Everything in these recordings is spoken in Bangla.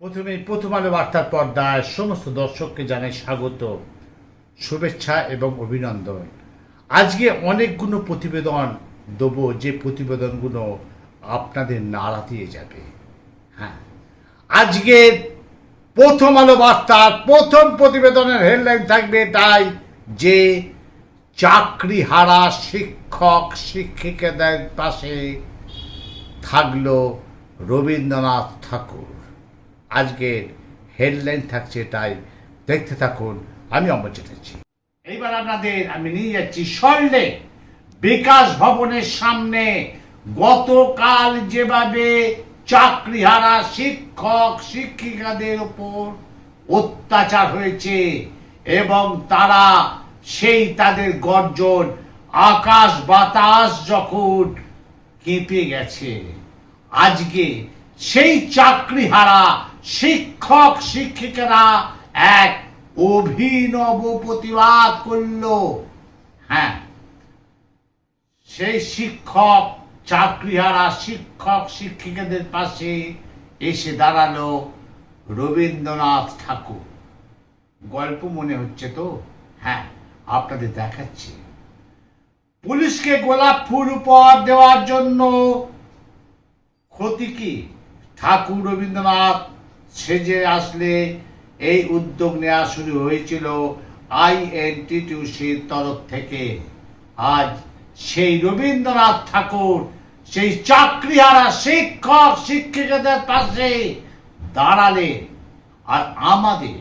প্রথমে প্রথম আলো বার্তার পর্দায় সমস্ত দর্শককে জানাই স্বাগত, শুভেচ্ছা এবং অভিনন্দন। আজকে অনেকগুলো প্রতিবেদন দেবো, যে প্রতিবেদনগুলো আপনাদের নাড়া দিয়ে যাবে। হ্যাঁ আজকে প্রথম আলো বার্তার প্রথম প্রতিবেদনের হেডলাইন থাকবে তাই যে চাকরি হারা শিক্ষক, শিক্ষিকাদের পাশে থাকল রবীন্দ্রনাথ ঠাকুর। আজকের হেডলাইন থাকছে তাই দেখতে থাকুন, আমি অমর চ্যাটার্জি। এইবার আপনাদের আমি নিয়ে যাচ্ছি সল্লে বিকাশ ভবনের সামনে। গতকাল যেভাবে চাকরিহারা শিক্ষক, শিক্ষিকাদের উপর অত্যাচার হয়েছে এবং তারা সেই তাদের গর্জন আকাশ বাতাস যখন কেঁপে গেছে। আজকে সেই চাকরিহারা শিক্ষক শিক্ষিকারা এক অভিনব প্রতিবাদ করল। হ্যাঁ সেই শিক্ষক, চাকরিহারা শিক্ষক শিক্ষিকাদের পাশে এসে দাঁড়াল রবীন্দ্রনাথ ঠাকুর। গল্প মনে হচ্ছে তো? হ্যাঁ আপনাদের দেখাচ্ছি। পুলিশকে গোলাপ ফুল উপহার দেওয়ার জন্য ক্ষতি কি? ঠাকুর রবীন্দ্রনাথ সেজে আসলে এই উদ্যোগ নেওয়া শুরু হয়েছিল আইএনটিটিউসির তরফ থেকে। আজ সেই রবীন্দ্রনাথ ঠাকুর, সেই চাকরিহারা শিক্ষক, শিক্ষিকাদের পাশে দাঁড়ালেন। আর আমাদের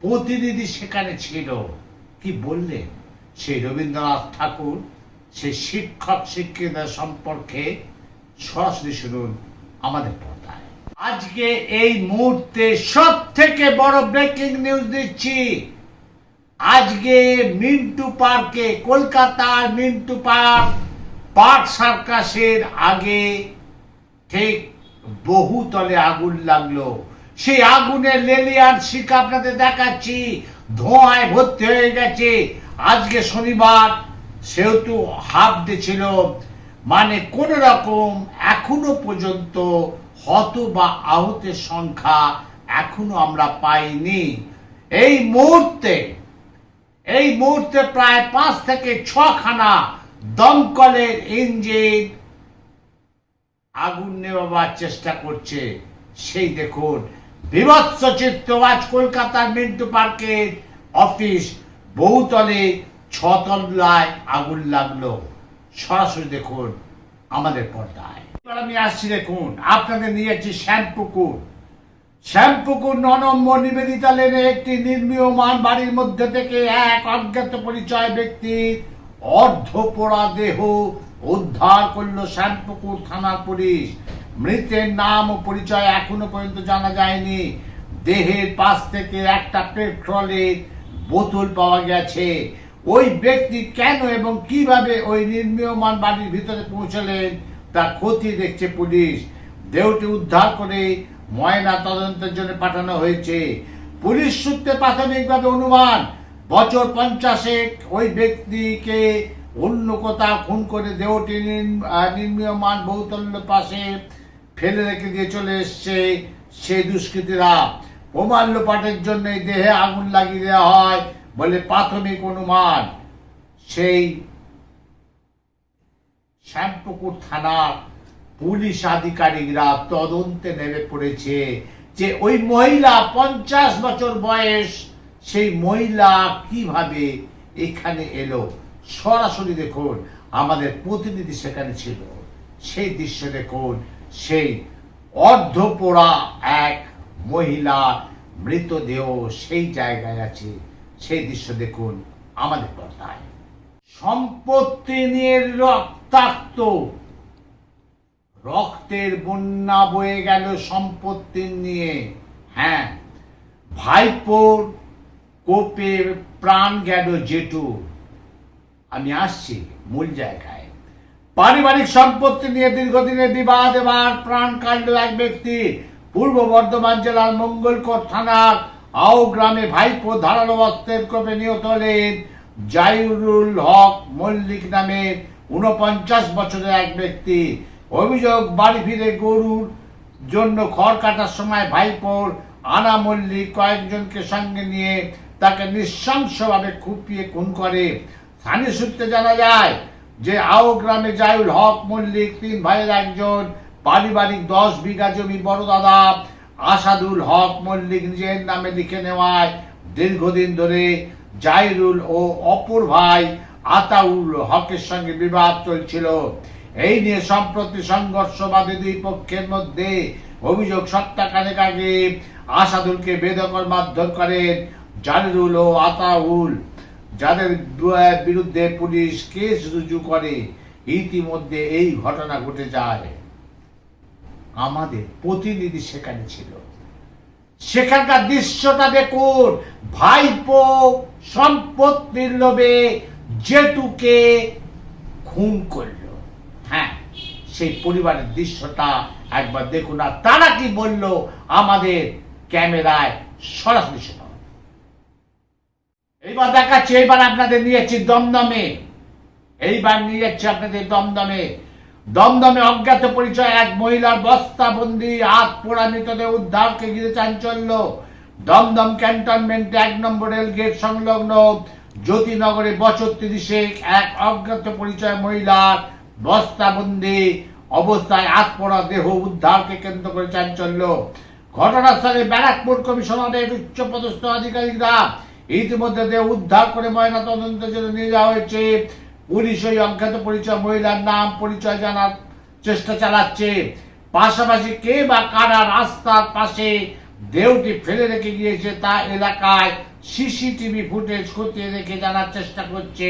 প্রতিনিধি সেখানে ছিল। কি বললেন? সেই রবীন্দ্রনাথ ঠাকুর, সেই শিক্ষক, শিক্ষিকাদের সম্পর্কে সরাসরি শুনুন আমাদের আজকে এই মুহূর্তে সব থেকে বড় ব্রেকিং নিউজ দিচ্ছি। আজকে মিন্টু পার্কে, কলকাতার মিন্টু পার্ক পার্ক সার্কাসের আগে ঠিক বহুতলে আগুন লাগল। সেই আগুনের লেলিয়ান শিখা আপনাদের দেখাচ্ছি। ধোঁয়ায় ভর্তি হয়ে গেছে। আজকে শনিবার সেহেতু হাফ ডে ছিল। মানে কোন রকম এখনও পর্যন্ত হত বা আহতের সংখ্যা এখনও আমরা পাইনি। এই মুহূর্তে এই মুহূর্তে প্রায় পাঁচ থেকে ছখানা দমকলের ইঞ্জিন আগুন নেভাবার চেষ্টা করছে। সেই দেখুন, বিভৎস চিত্র আজ কলকাতার মিন্টু পার্কের অফিস। বহুতলে ছতলায় আগুন লাগল। সরাসরি দেখুন আমাদের পর্দায়। আমি আসছি দেখুন, আপনাদের নিয়ে যাচ্ছি শ্যামপুকুর। শ্যামপুকুর ন নম্বর নিবেদিতা লেনে একটি নির্মীয়মান বাড়ির মধ্যে থেকে এক অজ্ঞাত পরিচয় ব্যক্তির অর্ধপোড়া দেহ উদ্ধার করল শ্যামপুকুর থানার পুলিশ। মৃতের নাম ও পরিচয় এখনও পর্যন্ত জানা যায়নি। দেহের পাশ থেকে একটা পেট্রোলের বোতল পাওয়া গেছে। ওই ব্যক্তি কেন এবং কীভাবে ওই নির্মীয়মান বাড়ির ভিতরে পৌঁছলেন তা খতিয়ে দেখছে পুলিশ। দেহটি উদ্ধার করে ময়না তদন্তের জন্য পাঠানো হয়েছে। পুলিশ সূত্রে প্রাথমিকভাবে অনুমান, বছর পঞ্চাশে ওই ব্যক্তিকে অন্য কোথাও খুন করে দেহটি নির্ম- নির্মীয়মান বহুতল্য পাশে ফেলে রেখে দিয়ে চলে এসছে সেই দুষ্কৃতীরা। প্রমাণ লোপাটের জন্য দেহে আগুন লাগিয়ে দেওয়া হয় বলে প্রাথমিক অনুমান। সেই শ্যামপুকুর থানার পুলিশ আধিকারিকরা তদন্তে নেমে পড়েছে যে ওই মহিলা পঞ্চাশ বছর বয়স, সেই মহিলা কীভাবে এখানে এলো? সরাসরি দেখুন, আমাদের প্রতিনিধি সেখানে ছিল। সেই দৃশ্য দেখুন, সেই অর্ধপোড়া এক মহিলা মৃতদেহ সেই জায়গায় আছে। সেই দৃশ্য দেখুন আমাদের পর্দায়। সম্পত্তি নিয়ে রক্তাক্ত রক্তের বন্যা বয়ে গেল সম্পত্তি নিয়ে। হ্যাঁ ভাইপোর কোপে প্রাণ গেল জেঠু। আমি আসছি মূল জায়গায়। পারিবারিক সম্পত্তি নিয়ে দীর্ঘদিনের বিবাদ, এবার প্রাণ কাণ্ড এক ব্যক্তি। পূর্ব বর্ধমান জেলার মঙ্গলকোট থানার আও গ্রামে ভাইপো ধারালো অস্ত্রের কোপে নিহত হলেন জাইরুল হক মল্লিক নামের উনপঞ্চাশ বছরের এক ব্যক্তি অভিযোগ, বাড়ি ফিরে গরুর জন্য খড় কাটার সময় ভাইপোর আনা মল্লিক কয়েকজনকে সঙ্গে নিয়ে তাকে নৃশংসভাবে কুপিয়ে খুন করে। স্থানীয় সূত্রে জানা যায় যে আও গ্রামে জায়ুল হক মল্লিক, তিন ভাইয়ের একজন, পারিবারিক দশ বিঘা জমি, বড় দাদা আসাদুল হক মল্লিক নিজের নামে লিখে নেওয়ায় দীর্ঘদিন ধরে জাইরুল ও অপর ভাই আতাউল হকের সঙ্গে বিবাদ চলছিল। এই নিয়ে সম্প্রতি সংঘর্ষ বাদে দুই পক্ষের মধ্যে অভিযোগ সপ্তাহখানেক আগে আসাদুলকে বেদকর মারধর করেন জারিরুল ও আতাউল, যাদের বিরুদ্ধে পুলিশ কেস রুজু করে। ইতিমধ্যে এই ঘটনা ঘটে যায়। আমাদের প্রতিনিধি সেখানে ছিল। সেখানকার দৃশ্যটা দেখুন, ভাইপো সম্পত্তির লোভে জেঠুকে খুন করল। হ্যাঁ সেই পরিবারের দৃশ্যটা একবার দেখুন আর তারা কি বলল আমাদের ক্যামেরায় সরাসরি শোনাও। এইবার দেখাচ্ছি, এইবার আপনাদের নিয়েছি দমদমে। এইবার নিয়ে যাচ্ছি আপনাদের দমদমে। দমদমে অজ্ঞাত পরিচয় এক মহিলার বস্তাবন্দি হাত পোড়া মৃতদেহ উদ্ধারকে ঘিরে চাঞ্চল্য। দমদম ক্যান্টনমেন্টে এক নম্বর রেল গেট সংলগ্ন জ্যোতিনগরে বছর তিরিশে এক অজ্ঞাত পরিচয় মহিলার বস্তাবন্দি অবস্থায় পোড়া দেহ উদ্ধারকে কেন্দ্র করে চাঞ্চল্য। ঘটনাস্থলে ব্যারাকপুর কমিশনারের উচ্চপদস্থ আধিকারিকরা ইতিমধ্যে দেহ উদ্ধার করে ময়না তদন্তের জন্য নিয়ে যাওয়া হয়েছে। পুলিশ ওই অজ্ঞাত পরিচয় মহিলার নাম পরিচয় জানার চেষ্টা চালাচ্ছে। পাশাপাশি কে বা কারা রাস্তার পাশে দেহটি ফেলে রেখে গিয়েছে তা এলাকায় সিসিটিভি ফুটেজ খতিয়ে রেখে জানার চেষ্টা করছে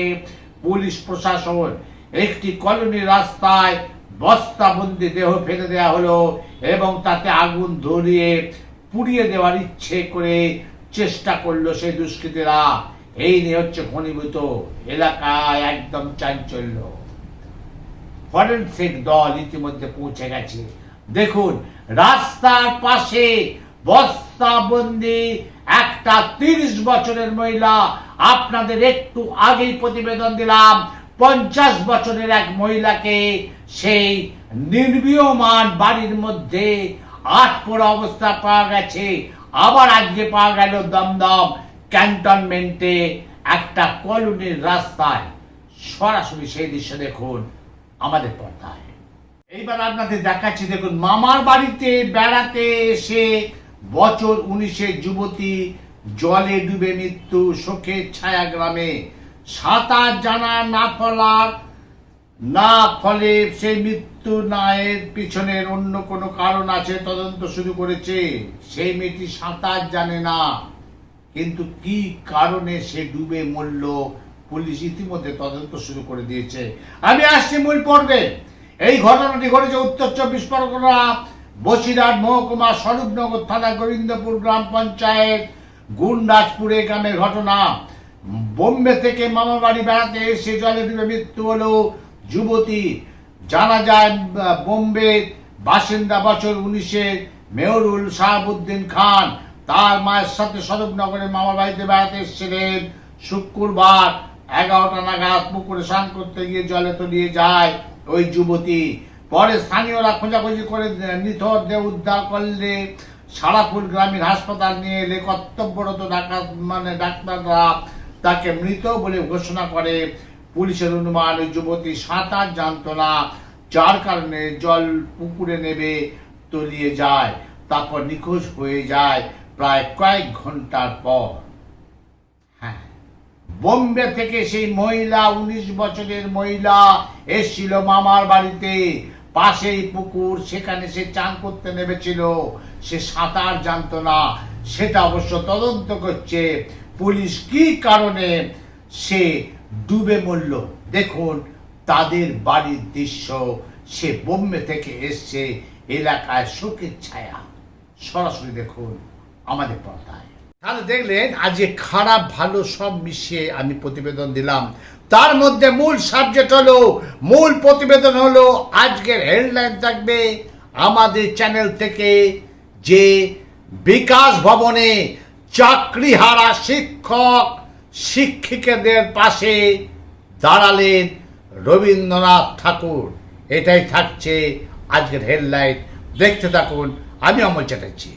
পুলিশ প্রশাসন। একটি কলোনির রাস্তায় বস্তাবন্দি দেহ ফেলে দেওয়া হলো এবং তাতে আগুন ধরিয়ে পুড়িয়ে দেওয়ার ইচ্ছে করে চেষ্টা করল সেই দুষ্কৃতীরা। এই নিয়ে হচ্ছে ঘনীভূত। এলাকায় একদম চাঞ্চল্য। ফরেন্সিক দল ইতিমধ্যে পৌঁছে গেছে। দেখুন, রাস্তার পাশে বস্তাবন্দি একটা তিরিশ বছরের মহিলা আপনাদের একটু আগেই প্রতিবেদন দিলাম, পঞ্চাশ বছরের এক মহিলাকে সেই নির্মীয়মান বাড়ির মধ্যে আট পোড়া অবস্থা পাওয়া গেছে। আবার আজকে পাওয়া গেল দমদম ক্যান্টনমেন্টে একটা কলোনির রাস্তায়। সরাসরি সেই দৃশ্য দেখুন আমাদের পর্দায়। এইবার আপনাদের দেখাচ্ছি, দেখুন, মামার বাড়িতে বেড়াতে এসে বছর উনিশে যুবতী জলে ডুবে মৃত্যু শোকের ছায়া গ্রামে। সাঁতার জানা না ফলার, না ফলে সেই মৃত্যু নায়ের পিছনের অন্য কোনো কারণ আছে, তদন্ত শুরু করেছে। সেই মেয়েটি সাঁতার জানে না, কিন্তু কি কারণে সে ডুবে মরল, পুলিশ ইতিমধ্যে তদন্ত শুরু করে দিয়েছে। আমি আসছি মূল পর্বে। এই ঘটনাটি ঘটেছে উত্তর চব্বিশ পরগনা বসিরহাট মহকুমা স্বরূপনগর থানা গোবিন্দপুর গ্রাম পঞ্চায়েত গুন্ডাজপুরে গ্রামের ঘটনা। বোম্বে থেকে মামা বাড়ি বেড়াতে এসে জলে ডুবে মৃত্যু হলো যুবতী। জানা যায়, বোম্বে বাসিন্দা বছর উনিশে মেহরুল শাহাবুদ্দিন খান, তার মায়ের সাথে স্বরূপনগরে মামা বাড়িতে বেড়াতে এসেছিলেন শুক্রবার। এগারোটা নাগাদ পুকুরে স্নান করতে গিয়ে জলে তলিয়ে যায় ওই যুবতী। পরে স্থানীয়রা খোঁজাখুঁজি করে নিথর দেহ উদ্ধার করলে সারাপুর গ্রামীণ হাসপাতাল নিয়ে এলে কর্তব্যরত ডাক্তার মানে ডাক্তাররা তাকে মৃত বলে ঘোষণা করে। পুলিশের অনুমান, ওই যুবতী সাঁতার জানতো না, যার কারণে জল পুকুরে নেবে, তলিয়ে যায়, তারপর নিখোঁজ হয়ে যায় প্রায় কয়েক ঘণ্টার পর। হ্যাঁ। বোম্বে থেকে সেই মহিলা, উনিশ বছরের মহিলা এসেছিল মামার বাড়িতে। পাশেই পুকুর, সেখানে সে চান করতে নেমেছিল। সে সাঁতার জানতো না। সেটা অবশ্য তদন্ত করছে। পুলিশ কি কারণে সে ডুবে মরল? দেখুন তাদের বাড়ির দৃশ্য। সে বোম্বে থেকে এসছে এলাকায় শোকের ছায়া। সরাসরি দেখুন আমাদের পর্দায়। তাহলে দেখলেন আজকে খারাপ ভালো সব মিশিয়ে আমি প্রতিবেদন দিলাম। তার মধ্যে মূল সাবজেক্ট হলো, মূল প্রতিবেদন হলো, আজকের হেডলাইন থাকবে আমাদের চ্যানেল থেকে যে বিকাশ ভবনে চাকরিহারা শিক্ষক, শিক্ষিকাদের পাশে দাঁড়ালেন রবীন্দ্রনাথ ঠাকুর। এটাই থাকছে আজকের হেডলাইন দেখতে থাকুন, আমি অমল চ্যাটার্জি।